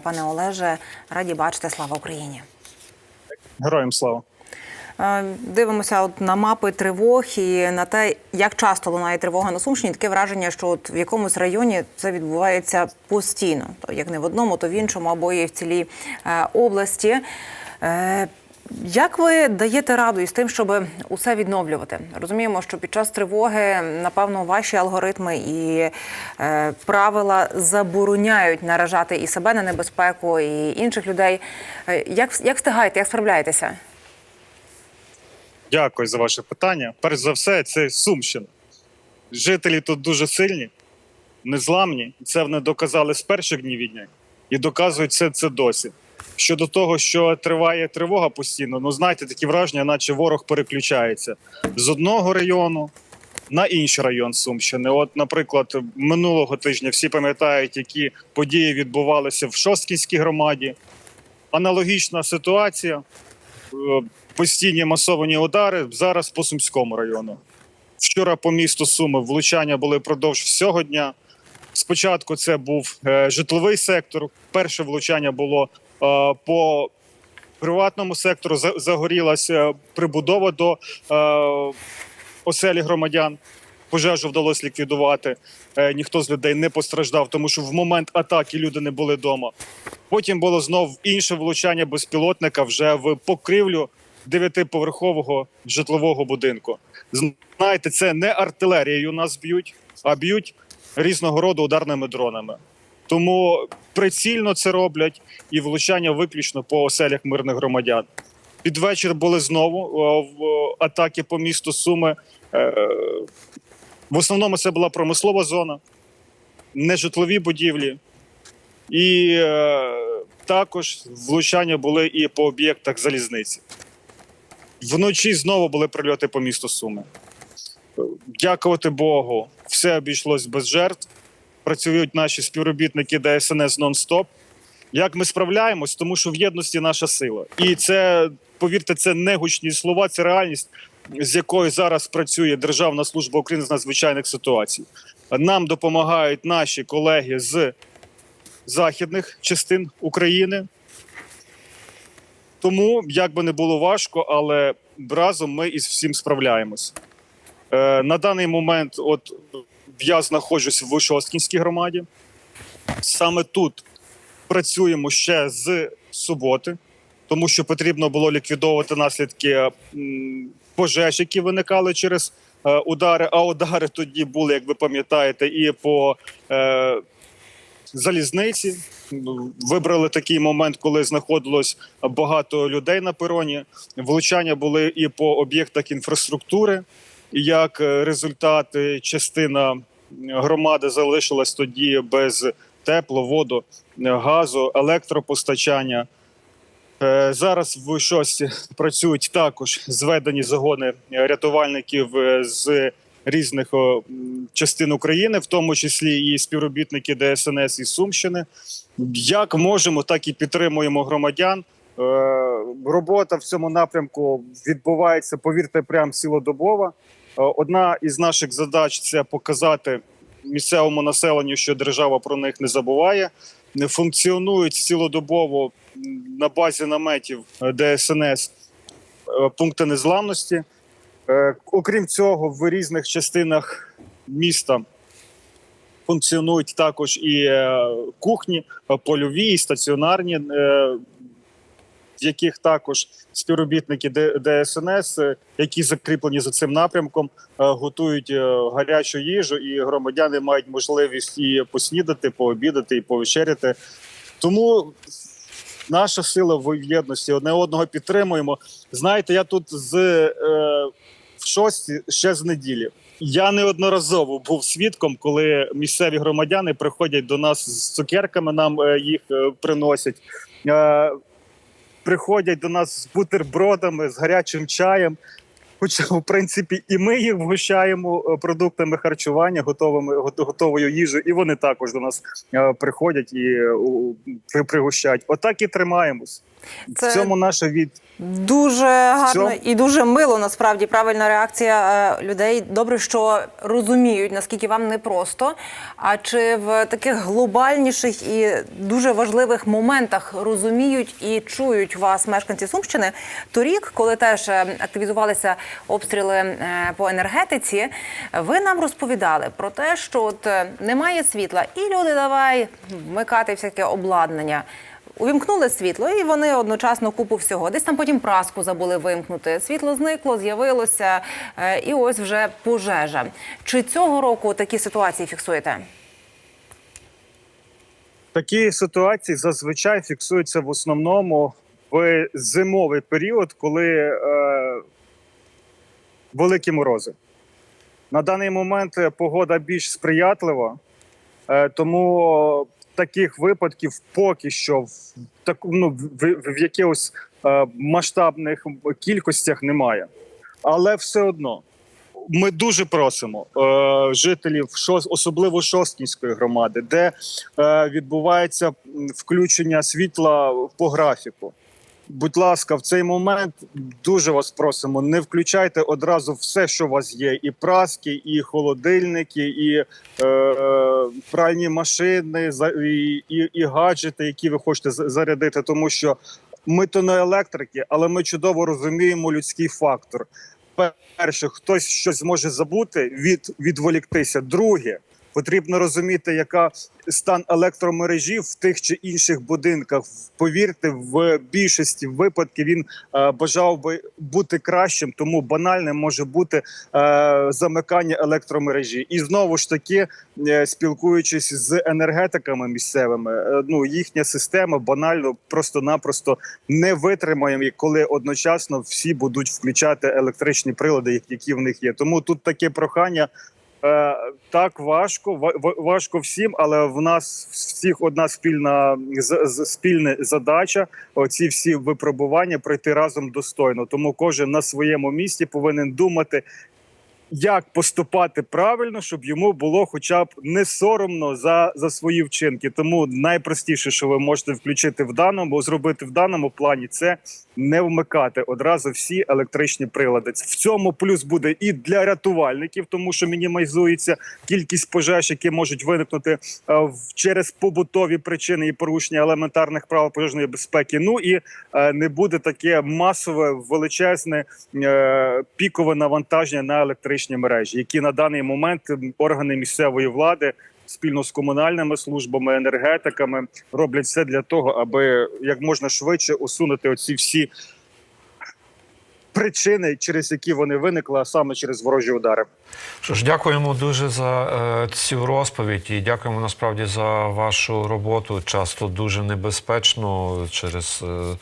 Пане Олеже, раді бачити. Слава Україні. Героям слава. Е, Дивимося от на мапи тривог і на те, як часто лунає тривога на Сумщині. Таке враження, що от в якомусь районі це відбувається постійно, то як не в одному, то в іншому, або і в цілій е, області. Як ви даєте раду із тим, щоб усе відновлювати? Розуміємо, що під час тривоги, напевно, ваші алгоритми і е, правила забороняють наражати і себе на небезпеку, і інших людей. Е, Як, як встигаєте, як справляєтеся? Дякую за ваше питання. Перш за все, це Сумщина. Жителі тут дуже сильні, незламні. Це вони доказали з перших днів війни і доказують це, це досі. Щодо того, що триває тривога постійно, ну знаєте, такі враження, наче ворог переключається з одного району на інший район Сумщини. От, наприклад, минулого тижня всі пам'ятають, які події відбувалися в Шосткінській громаді. Аналогічна ситуація. Е, постійні масовані удари зараз по Сумському району. Вчора по місту Суми влучання були впродовж всього дня. Спочатку це був е, житловий сектор. Перше влучання було по приватному сектору. За- Загорілася прибудова до е, оселі громадян. Пожежу вдалося ліквідувати. Е, ніхто з людей не постраждав, тому що в момент атаки люди не були вдома. Потім було знов інше влучання безпілотника вже в покрівлю дев'ятиповерхового житлового будинку. Знаєте, це не артилерією нас б'ють, а б'ють різного роду ударними дронами. Тому прицільно це роблять і влучання виключно по оселях мирних громадян. Під вечір були знову в атаки по місту Суми. Е, В основному це була промислова зона, нежитлові будівлі. І е, також влучання були і по об'єктах залізниці. Вночі знову були прильоти по місту Суми. Е, Дякувати Богу, все обійшлось без жертв. Працюють наші співробітники ДСНС нон-стоп. Як ми справляємось, тому що в єдності наша сила. І це, повірте, це не гучні слова, це реальність, з якою зараз працює Державна служба України з надзвичайних ситуацій. Нам допомагають наші колеги з західних частин України. Тому, як би не було важко, але разом ми із всім справляємось. Е, на даний момент, от я знаходжусь в Шосткінській громаді. Саме тут працюємо ще з суботи, тому що потрібно було ліквідовувати наслідки пожеж, які виникали через е, удари. А удари тоді були, як ви пам'ятаєте, і по е, залізниці. Ну, Вибрали такий момент, коли знаходилось багато людей на пероні. Влучання були і по об'єктах інфраструктури. Як е, результат, е, частина громади залишилась тоді без тепло, воду, газу, електропостачання. Е, Зараз в шості працюють також зведені загони рятувальників е, з різних частин України, в тому числі і співробітники ДСНС із Сумщини. Як можемо, так і підтримуємо громадян. Е, Робота в цьому напрямку відбувається, повірте, прям цілодобово. Е, Одна із наших задач це показати місцевому населенню, що держава про них не забуває. Не Функціонують цілодобово на базі наметів ДСНС е, пункти незламності. Е, Окрім цього, в різних частинах міста функціонують також і кухні, польові, і стаціонарні, в яких також співробітники ДСНС, е, які закріплені за цим напрямком, е, готують е, гарячу їжу, і громадяни мають можливість і поснідати, пообідати, і повечеряти. Тому наша сила в єдності одне одного підтримуємо. Знаєте, я тут з е, в шості ще з неділі. Я неодноразово був свідком, коли місцеві громадяни приходять до нас з цукерками, нам їх приносять. Приходять до нас з бутербродами, з гарячим чаєм. Хоча, в принципі, і ми їх вгощаємо е, продуктами харчування, готовими гото- готовою їжею, і вони також до нас е, приходять і е, пригощають. Отак і тримаємось. Це- В цьому наша від Дуже гарно цьому- і дуже мило. Насправді правильна реакція людей. Добре, що розуміють наскільки вам непросто. А чи в таких глобальніших і дуже важливих моментах розуміють і чують вас мешканці Сумщини? Торік, коли теж активізувалися обстріли е, по енергетиці, ви нам розповідали про те, що от е, немає світла, і люди давай вмикати всяке обладнання. Увімкнули світло, і вони одночасно купу всього. Десь там потім праску забули вимкнути. Світло зникло, з'явилося, е, і ось вже пожежа. Чи цього року такі ситуації фіксуєте? Такі ситуації зазвичай фіксуються в основному в зимовий період, коли великі морози. На даний момент е, погода більш сприятлива, е, тому таких випадків поки що в, так, ну, в, в, якихось е, масштабних кількостях немає. Але все одно ми дуже просимо е, жителів, особливо Шосткінської громади, де е, відбувається включення світла по графіку. Будь ласка, в цей момент дуже вас просимо, не включайте одразу все, що у вас є: і праски, і холодильники, і е, е, пральні машини, і, і, і гаджети, які ви хочете зарядити, тому що ми то не електрики, але ми чудово розуміємо людський фактор. Перше, хтось щось зможе забути, від відволіктися. Друге, потрібно розуміти, яка стан електромережі в тих чи інших будинках. Повірте, в більшості випадків він е, бажав би бути кращим, тому банальним може бути е, замикання електромережі. І знову ж таки, е, спілкуючись з енергетиками місцевими, е, ну їхня система банально просто-напросто не витримає, коли одночасно всі будуть включати електричні прилади, які в них є. Тому тут таке прохання. Е, так важко, ва- ва- важко всім, але в нас всіх одна спільна спільна задача. Оці всі випробування пройти разом достойно. Тому кожен на своєму місці повинен думати, як поступати правильно, щоб йому було хоча б не соромно за, за свої вчинки. Тому найпростіше, що ви можете включити в даному, зробити в даному плані, це не вмикати одразу всі електричні прилади. В цьому плюс буде і для рятувальників, тому що мінімізується кількість пожеж, які можуть виникнути е, через побутові причини і порушення елементарних правил пожежної безпеки. Ну і е, не буде таке масове величезне е, пікове навантаження на електричні мережі, які на даний момент органи місцевої влади. Спільно з комунальними службами, енергетиками роблять все для того, аби як можна швидше усунути оці всі причини, через які вони виникли, а саме через ворожі удари. Що ж, дякуємо дуже за е, цю розповідь і дякуємо насправді за вашу роботу. Часто дуже небезпечно через. Е,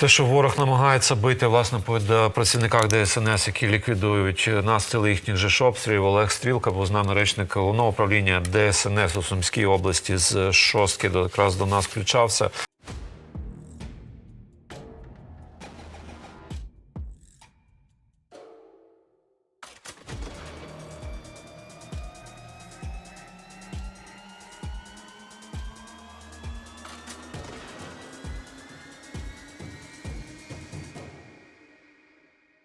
те, що ворог намагається бити власне по е, працівниках ДСНС, які ліквідують настили їхніх же обстрілів. Олег Стрілка був з нами речник головного управління ДСНС у Сумській області з шостки до якраз до нас включався.